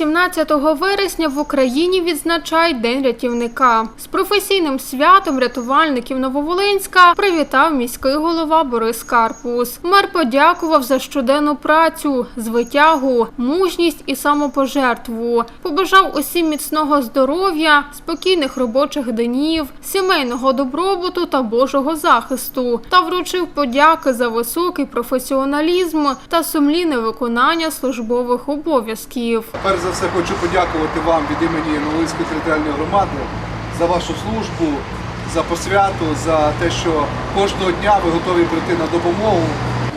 18 вересня в Україні відзначають День рятівника. З професійним святом рятувальників Нововолинська привітав міський голова Борис Карпус. Мер подякував за щоденну працю, звитягу, мужність і самопожертву. Побажав усім міцного здоров'я, спокійних робочих днів, сімейного добробуту та Божого захисту та вручив подяки за високий професіоналізм та сумлінне виконання службових обов'язків. Перш за все хочу подякувати вам від імені Новолинської територіальної громади за вашу службу, за посвяту, за те, що кожного дня ви готові прийти на допомогу.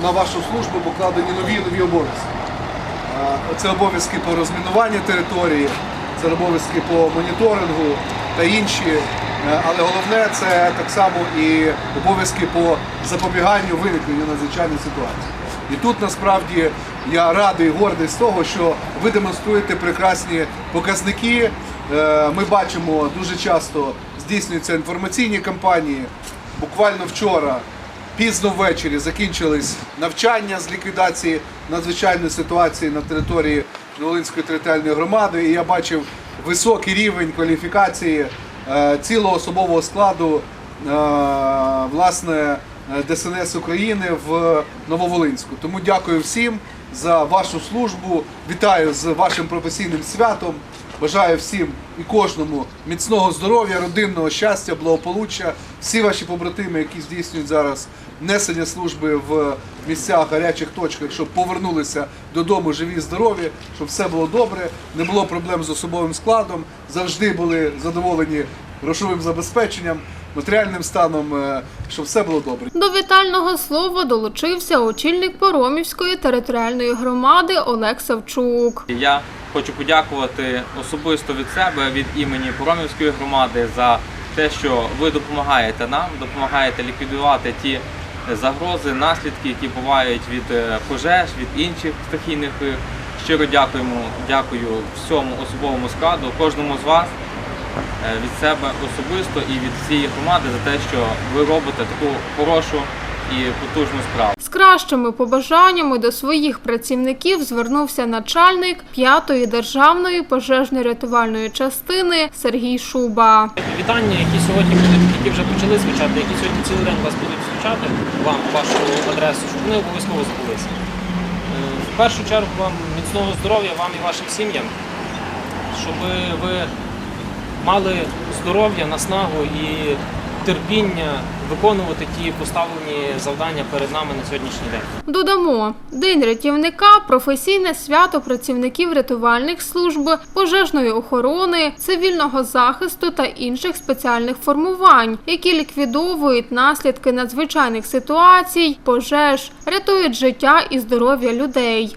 На вашу службу покладені нові нові обов'язки. Це обов'язки по розмінуванню території, це обов'язки по моніторингу та інші. Але головне це так само і обов'язки по запобіганню виникненню надзвичайних ситуацій. І тут насправді я радий гордий з того, що ви демонструєте прекрасні показники. Е, Ми бачимо дуже часто здійснюються інформаційні кампанії. Буквально вчора Пізно ввечері закінчились навчання з ліквідації надзвичайної ситуації на території Волинської територіальної громади, і я бачив високий рівень кваліфікації е, цілого особового складу е, власне ДСНС України в Нововолинську. Тому дякую всім за вашу службу. Вітаю з вашим професійним святом. Бажаю всім і кожному міцного здоров'я, родинного щастя, благополуччя. Всі ваші побратими, які здійснюють зараз несення служби в місцях гарячих точках, щоб повернулися додому живі, здорові, щоб все було добре, не було проблем з особовим складом, завжди були задоволені грошовим забезпеченням, матеріальним станом, е, щоб все було добре. До вітального слова долучився очільник Поромівської територіальної громади Олег Савчук. Я хочу подякувати особисто від себе, від імені Поромівської громади за те, що ви допомагаєте нам, допомагаєте ліквідувати ті загрози, наслідки, які бувають від е, пожеж, від інших стихійних. е, Щиро дякуємо, дякую всьому особовому складу, кожному з вас від себе особисто і від всієї громади за те, що ви робите таку хорошу і потужну справу. З кращими побажаннями до своїх працівників звернувся начальник 5-ї державної пожежно-рятувальної частини Сергій Шуба. Вітання, які сьогодні будуть, які вже почали звучати, які сьогодні цілий день вас будуть звучати вам, вашу адресу, щоб вони обов'язково збулися. Е, В першу чергу вам міцного здоров'я, вам і вашим сім'ям, щоб ви мали здоров'я, наснагу і терпіння виконувати ті поставлені завдання перед нами на сьогоднішній день. Додамо, День рятівника професійне свято працівників рятувальних служб, пожежної охорони, цивільного захисту та інших спеціальних формувань, які ліквідовують наслідки надзвичайних ситуацій, пожеж, рятують життя і здоров'я людей.